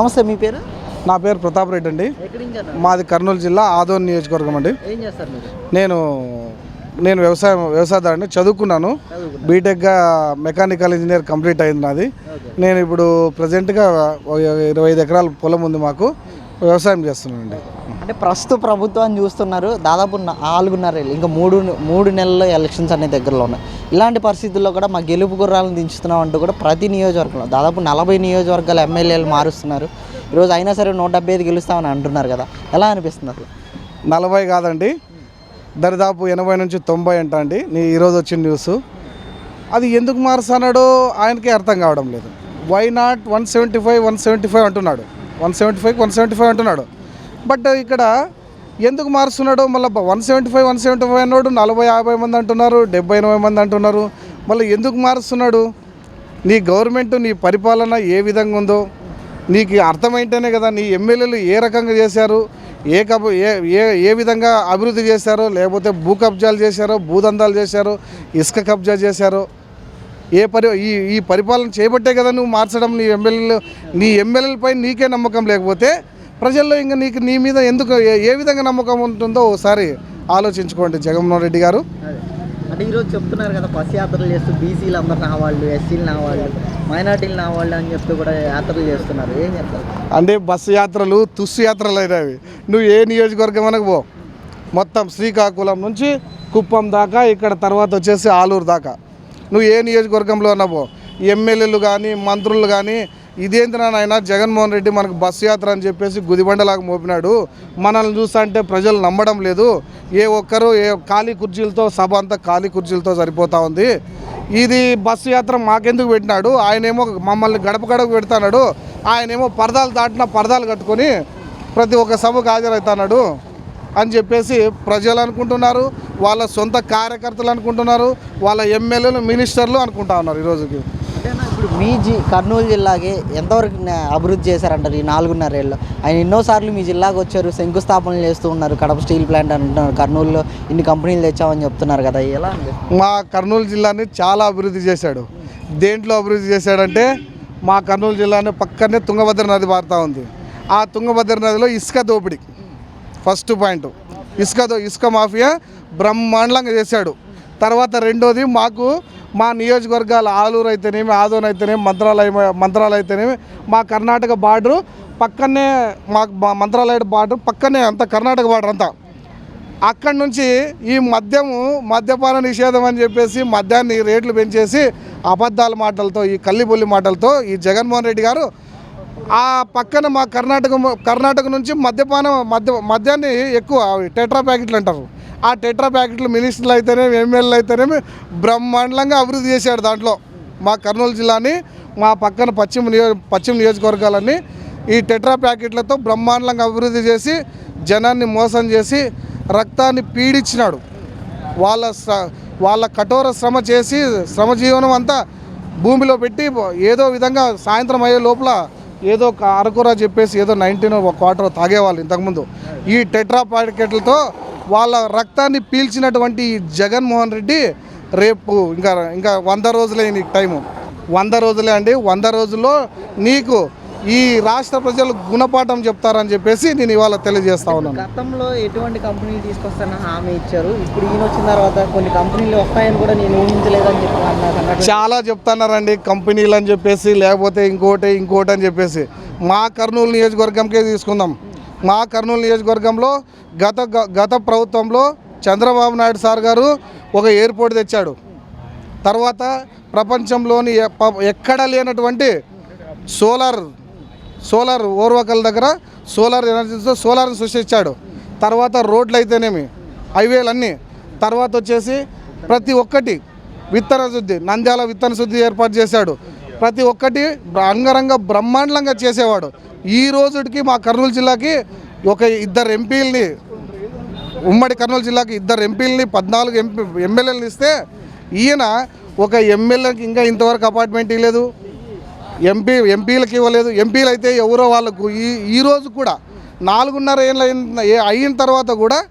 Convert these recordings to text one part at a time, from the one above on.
నమస్తే మీ పేరు? నా పేరు ప్రతాప్ రెడ్డి అండి. మాది కర్నూలు జిల్లా ఆదోన్ నియోజకవర్గం అండి. నేను నేను వ్యవసాయం వ్యవసాయదారుని చదువుకున్నాను. బీటెక్గా మెకానికల్ ఇంజనీర్ కంప్లీట్ అయింది నాది. నేను ఇప్పుడు ప్రజెంట్గా ఇరవై ఐదు ఎకరాల పొలం ఉంది మాకు. వ్యవసాయం చేస్తున్నానండి. అంటే ప్రస్తుత ప్రభుత్వాన్ని చూస్తున్నారు దాదాపు నాలుగున్నర ఇంకా మూడు మూడు నెలల్లో ఎలక్షన్స్ అనే దగ్గరలో ఉన్నాయి. ఇలాంటి పరిస్థితుల్లో కూడా మా గెలుపు గుర్రాలను దించుతున్నాం అంటూ కూడా ప్రతి నియోజకవర్గంలో దాదాపు నలభై నియోజకవర్గాల ఎమ్మెల్యేలు మారుస్తున్నారు. ఈరోజు అయినా సరే నూట డెబ్బై ఐదు గెలుస్తామని అంటున్నారు కదా. ఎలా అనిపిస్తుంది అసలు? నలభై కాదండి. దరిదాపు ఎనభై నుంచి తొంభై అంట అండి నీ ఈరోజు వచ్చిన న్యూస్. అది ఎందుకు మారుస్తున్నాడో ఆయనకే అర్థం కావడం లేదు. Why not one seventy five one seventy five అంటున్నాడు. One seventy five one seventy five అంటున్నాడు. బట్ ఇక్కడ ఎందుకు మారుస్తున్నాడో మళ్ళీ one seventy five one seventy five అన్నాడు నలభై యాభై మంది అంటున్నారు డెబ్బై ఎనభై మంది అంటున్నారు. మళ్ళీ ఎందుకు మారుస్తున్నాడు? నీ గవర్నమెంట్ నీ పరిపాలన ఏ విధంగా ఉందో నీకు అర్థమైంటేనే కదా నీ ఎమ్మెల్యేలు ఏ రకంగా చేశారు ఏ కబ ఏ ఏ ఏ విధంగా అభివృద్ధి చేశారో లేకపోతే భూ కబ్జాలు చేశారో భూదందాలు చేశారో ఇసుక కబ్జా చేశారో. ఏ పరి ఈ ఈ పరిపాలన చేయబట్టే కదా నువ్వు మార్చడం నీ ఎమ్మెల్యేలు నీ ఎమ్మెల్యేలపై నీకే నమ్మకం లేకపోతే ప్రజల్లో ఇంకా నీకు నీ మీద ఎందుకు ఏ- విధంగా నమ్మకం ఉంటుందో ఒకసారి ఆలోచించుకోండి జగన్మోహన్ రెడ్డి గారు. అంటే ఈరోజు చెప్తున్నారు కదా బస్ యాత్రలు చేస్తూ బీసీలు అందరు నా వాళ్ళు ఎస్సీలు నా వాళ్ళు మైనార్టీలు నా వాళ్ళు అని చెప్తూ కూడా యాత్రలు చేస్తున్నారు. ఏం చెప్తారు? అంటే బస్సు యాత్రలు తుస్సు యాత్రలు అయినవి నువ్వు ఏ నియోజకవర్గం అనకు పో. మొత్తం శ్రీకాకుళం నుంచి కుప్పం దాకా ఇక్కడ తర్వాత వచ్చేసి ఆలూరు దాకా. నువ్వు ఏ నియోజకవర్గంలో ఉన్నా పో. ఎమ్మెల్యేలు కానీ మంత్రులు కానీ ఇదేంటినా నాయన జగన్మోహన్ రెడ్డి మనకు బస్సు యాత్ర అని చెప్పేసి గుదిబండలాగా మోపినాడు. మనల్ని చూస్తుంటే ప్రజలు నమ్మడం లేదు. ఏ ఒక్కరు ఏ ఖాళీ కుర్చీలతో సభ అంతా ఖాళీ కుర్చీలతో సరిపోతూ ఉంది. ఇది బస్సు యాత్ర మాకెందుకు పెట్టినాడు? ఆయనేమో మమ్మల్ని గడప గడప పెడతాడు ఆయనేమో పరదాలు దాటిన పరదాలు కట్టుకొని ప్రతి ఒక్క సభకు హాజరవుతున్నాడు అని చెప్పేసి ప్రజలు అనుకుంటున్నారు. వాళ్ళ సొంత కార్యకర్తలు అనుకుంటున్నారు. వాళ్ళ ఎమ్మెల్యేలు మినిస్టర్లు అనుకుంటా ఉన్నారు ఈరోజుకి రోజుకి మీ జి కర్నూలు జిల్లాకి ఎంతవరకు అభివృద్ధి చేశారంటారు ఈ నాలుగున్నర ఏళ్ళు ఆయన ఎన్నోసార్లు మీ జిల్లాకు వచ్చారు శంకుస్థాపనలు చేస్తూ ఉన్నారు కడప స్టీల్ ప్లాంట్ అంటున్నారు కర్నూలులో ఇన్ని కంపెనీలు తెచ్చామని చెప్తున్నారు కదా ఎలా మా కర్నూలు జిల్లాని చాలా అభివృద్ధి చేశాడు. దేంట్లో అభివృద్ధి చేశాడంటే మా కర్నూలు జిల్లాని పక్కనే తుంగభద్ర నది పారుతూ ఉంది. ఆ తుంగభద్ర నదిలో ఇసుక దోపిడీ. First point. ఇసుక దో ఇసుక మాఫియా బ్రహ్మాండంగా చేశాడు. తర్వాత రెండోది మాకు మా నియోజకవర్గాల ఆలూరు అయితేనేమి ఆదోన్ అయితేనేమి మంత్రాలయం మంత్రాలయం అయితేనేమి మా కర్ణాటక బార్డరు పక్కనే మాకు మా మంత్రాలయ బార్డర్ పక్కనే అంత కర్ణాటక బార్డర్ అంతా. అక్కడి నుంచి ఈ మద్యము మద్యపాన నిషేధం అని చెప్పేసి మద్యాన్ని రేట్లు పెంచేసి అబద్ధాల మాటలతో ఈ కల్లిబొల్లి మాటలతో ఈ జగన్మోహన్ రెడ్డి గారు ఆ పక్కన మా కర్ణాటక కర్ణాటక నుంచి మద్యపానం మద్య మద్యాన్ని ఎక్కువ అవి టెట్రా ప్యాకెట్లు అంటారు. ఆ టెట్రా ప్యాకెట్లు మినిస్టర్లు అయితేనేమి ఎమ్మెల్యేలు అయితేనేమి బ్రహ్మాండంగా అభివృద్ధి చేశాడు దాంట్లో. మా కర్నూలు జిల్లాని మా పక్కన పశ్చిమ నియో పశ్చిమ నియోజకవర్గాలన్నీ ఈ టెట్రా ప్యాకెట్లతో బ్రహ్మాండంగా అభివృద్ధి చేసి జనాన్ని మోసం చేసి రక్తాన్ని పీడించినాడు. వాళ్ళ వాళ్ళ కఠోర శ్రమ చేసి శ్రమ జీవనం అంతా భూమిలో పెట్టి ఏదో విధంగా సాయంత్రం అయ్యే లోపల ఏదో ఒక చెప్పేసి ఏదో నైన్టీన్ ఒక క్వార్టర్ తాగేవాళ్ళు ఇంతకుముందు. ఈ టెట్రా ప్యాకెట్లతో వాళ్ళ రక్తాన్ని పీల్చినటువంటి జగన్మోహన్ రెడ్డి రేపు ఇంకా ఇంకా వంద రోజులే నీకు టైము. వంద రోజులే అండి. వంద రోజుల్లో నీకు ఈ రాష్ట్ర ప్రజలు గుణపాఠం చెప్తారని చెప్పేసి నేను ఇవాళ తెలియజేస్తా ఉన్నాను. గతంలో ఎటువంటి కంపెనీలు తీసుకొస్తానని హామీ ఇచ్చారు. ఇప్పుడు ఈయన వచ్చిన తర్వాత కొన్ని కంపెనీలు వస్తాయని కూడా నేను ఊహించలేదని చెప్పి చాలా చెప్తున్నారండి కంపెనీలు అని చెప్పేసి లేకపోతే ఇంకోటి ఇంకోటి అని చెప్పేసి. మా కర్నూలు నియోజకవర్గంకే తీసుకుందాం. మా కర్నూలు నియోజకవర్గంలో గత గ- గత ప్రభుత్వంలో చంద్రబాబు నాయుడు సార్ గారు ఒక ఎయిర్పోర్ట్ తెచ్చాడు. తర్వాత ప్రపంచంలోని ఎక్కడ లేనటువంటి సోలార్ సోలార్ ఓర్వకల దగ్గర సోలార్ ఎనర్జీతో సోలార్ని సృష్టించాడు. తర్వాత రోడ్లు అయితేనేమి హైవేలు అన్నీ తర్వాత వచ్చేసి ప్రతి ఒక్కటి విత్తన శుద్ధి నంద్యాల విత్తన శుద్ధి ఏర్పాటు చేశాడు. ప్రతి ఒక్కటి అంగరంగ బ్రహ్మాండంగా చేసేవాడు. ఈ రోజుకి మా కర్నూలు జిల్లాకి ఒక ఇద్దరు ఎంపీలని ఉమ్మడి కర్నూలు జిల్లాకి ఇద్దరు ఎంపీలని పద్నాలుగు ఎంపీ ఎమ్మెల్యేలను ఇస్తే ఈయన ఒక ఎమ్మెల్యేకి ఇంకా ఇంతవరకు అపార్ట్మెంట్ ఇవ్వలేదు. ఎంపీ ఎంపీలకు ఇవ్వలేదు. ఎంపీలు అయితే ఎవరో వాళ్ళకు ఈ ఈరోజు కూడా నాలుగున్నర ఏళ్ళ అయిన ఏ- అయిన తర్వాత కూడా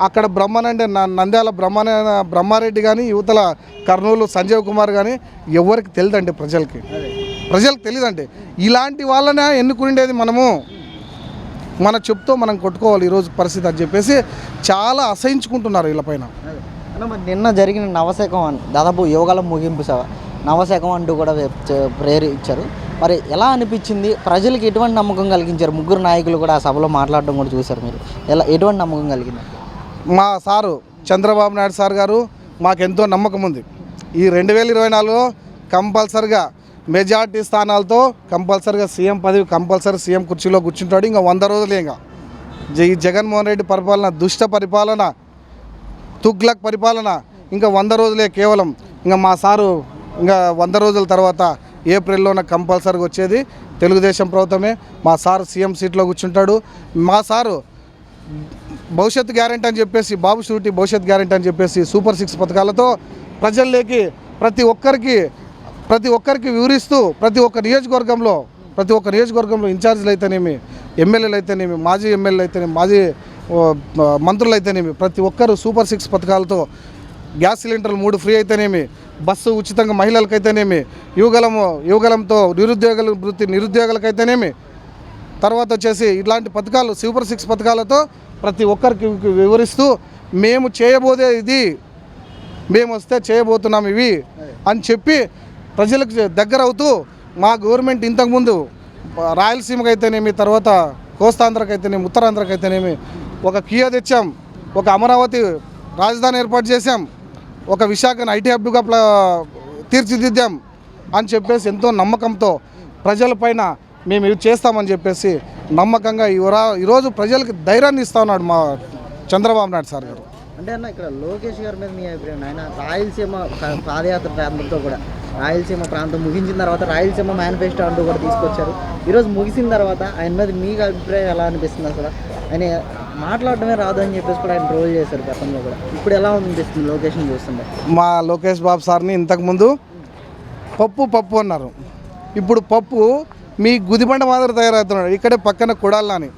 అక్కడ బ్రహ్మన్ అంటే నంద్యాల బ్రహ్మణ బ్రహ్మారెడ్డి కానీ యువతల కర్నూలు సంజీవ్ కుమార్ కానీ ఎవరికి తెలియదండి ప్రజలకి. ప్రజలకు తెలియదండి. ఇలాంటి వాళ్ళనే ఎన్నుకుండేది మనము. మన చెప్తో మనం కొట్టుకోవాలి ఈరోజు పరిస్థితి అని చెప్పేసి చాలా అసహించుకుంటున్నారు వీళ్ళపైన నిన్న జరిగిన నవశకం అని దాదాపు యువగలం ముగింపు సభ. నవశకం అంటూ కూడా చే- ప్రేరించారు మరి ఎలా అనిపించింది? ప్రజలకు ఎటువంటి నమ్మకం కలిగించారు? ముగ్గురు నాయకులు కూడా ఆ సభలో మాట్లాడడం కూడా చూశారు మీరు. ఎలా ఎటువంటి నమ్మకం కలిగింది? మా సారు చంద్రబాబు నాయుడు సార్ గారు మాకెంతో నమ్మకం ఉంది. ఈ రెండు వేల ఇరవై నాలుగులో కంపల్సరిగా మెజార్టీ స్థానాలతో కంపల్సరిగా సీఎం పదవి కంపల్సరీ సీఎం కుర్చీలో కూర్చుంటాడు. ఇంకా వంద రోజులే ఇంకా. ఈ జగన్మోహన్ రెడ్డి పరిపాలన దుష్ట పరిపాలన తుగ్లక్ పరిపాలన ఇంకా వంద రోజులే కేవలం. ఇంకా మా సారు ఇంకా వంద రోజుల తర్వాత ఏప్రిల్లోన కంపల్సరీగా వచ్చేది తెలుగుదేశం ప్రభుత్వమే. మా సారు సీఎం సీట్లో కూర్చుంటాడు. మా సారు భవిష్యత్ గ్యారెంటీ అని చెప్పేసి బాబు షూరిటీ భవిష్యత్ గ్యారెంటీ అని చెప్పేసి సూపర్ సిక్స్ పథకాలతో ప్రజల్లోకి ప్రతి ఒక్కరికి ప్రతి ఒక్కరికి వివరిస్తూ ప్రతి ఒక్క నియోజకవర్గంలో ప్రతి ఒక్క నియోజకవర్గంలో ఇన్ఛార్జీలు అయితేనేమి ఎమ్మెల్యేలు అయితేనేమి మాజీ ఎమ్మెల్యేలు అయితేనేమి మాజీ మంత్రులు అయితేనేమి ప్రతి ఒక్కరు సూపర్ సిక్స్ పథకాలతో గ్యాస్ సిలిండర్లు మూడు ఫ్రీ అయితేనేమి బస్సు ఉచితంగా మహిళలకైతేనేమి యువగలము యువగలంతో నిరుద్యోగుల వృత్తి నిరుద్యోగులకైతేనేమి తర్వాత వచ్చేసి ఇలాంటి పథకాలు సూపర్ సిక్స్ పథకాలతో ప్రతి ఒక్కరికి వివరిస్తూ మేము చేయబోదే ఇది మేము వస్తే చేయబోతున్నాం ఇవి అని చెప్పి ప్రజలకు దగ్గర అవుతూ మా గవర్నమెంట్ ఇంతకుముందు రాయలసీమకు అయితేనేమి తర్వాత కోస్తాంధ్రకు అయితేనేమి ఉత్తరాంధ్రకు అయితేనేమి ఒక కియా తెచ్చాం ఒక అమరావతి రాజధాని ఏర్పాటు చేశాం ఒక విశాఖను ఐటీ హబ్గా తీర్చిదిద్దాం అని చెప్పేసి ఎంతో నమ్మకంతో ప్రజలపైన మేము ఇది చేస్తామని చెప్పేసి నమ్మకంగా ఈరోజు ప్రజలకు ధైర్యాన్ని ఇస్తా ఉన్నాడు మా చంద్రబాబు నాయుడు సార్ గారు. అంటే అన్న ఇక్కడ లోకేష్ గారి మీద మీ అభిప్రాయం ఆయన రాయలసీమ పాదయాత్ర ప్రాంతంతో కూడా రాయలసీమ ప్రాంతం ముగించిన తర్వాత రాయలసీమ మేనిఫెస్టో అంటూ కూడా తీసుకొచ్చారు. ఈరోజు ముగిసిన తర్వాత ఆయన మీద మీకు అభిప్రాయం ఎలా అనిపిస్తుంది అసలు? ఆయన మాట్లాడటమే రాదు అని చెప్పేసి కూడా ఆయన రోల్ చేశారు గతంలో కూడా. ఇప్పుడు ఎలా అనిపిస్తుంది లొకేషన్ చూస్తుంటే? మా లోకేష్ బాబు సార్ని ఇంతకుముందు పప్పు పప్పు అన్నారు. ఇప్పుడు పప్పు మీ గుదిబండ మాదిరి తయారవుతున్నాడు. ఇక్కడే పక్కన కొడాలని.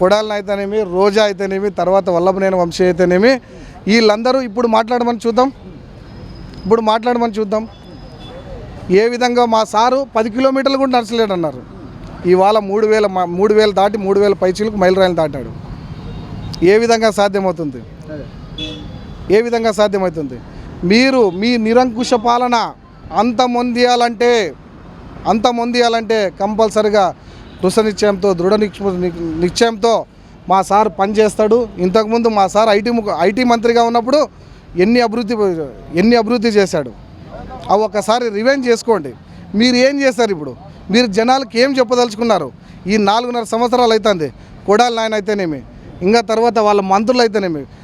కొడాలని అయితేనేమి రోజా అయితేనేమి తర్వాత వల్లభనేని వంశీ అయితేనేమి వీళ్ళందరూ ఇప్పుడు మాట్లాడమని చూద్దాం. ఇప్పుడు మాట్లాడమని చూద్దాం. ఏ విధంగా మా సారు పది కిలోమీటర్లు కూడా నడచలేడన్నారు. ఇవాళ మూడు వేల మూడు వేలు దాటి మూడు వేల పైచీలకు మైలురాయిలు దాటాడు. ఏ విధంగా సాధ్యమవుతుంది? ఏ విధంగా సాధ్యమవుతుంది? మీరు మీ నిరంకుశ పాలన అంత మొందియాలంటే అంత మొందియాలంటే కంపల్సరిగా కృష నిశ్చయంతో దృఢ నిశ్చయంతో మా సార్ పనిచేస్తాడు. ఇంతకుముందు మా సార్ ఐటీ ఐటీ మంత్రిగా ఉన్నప్పుడు ఎన్ని అభివృద్ధి ఎన్ని అభివృద్ధి చేశాడు? అవి ఒక్కసారి రివెంజ్ చేసుకోండి. మీరు ఏం చేస్తారు ఇప్పుడు? మీరు జనాలకి ఏం చెప్పదలుచుకున్నారు? ఈ నాలుగున్నర సంవత్సరాలు అవుతుంది కొడాలి నాయన అయితేనేమి? ఇంకా తర్వాత వాళ్ళ మంత్రులు అయితేనేమి?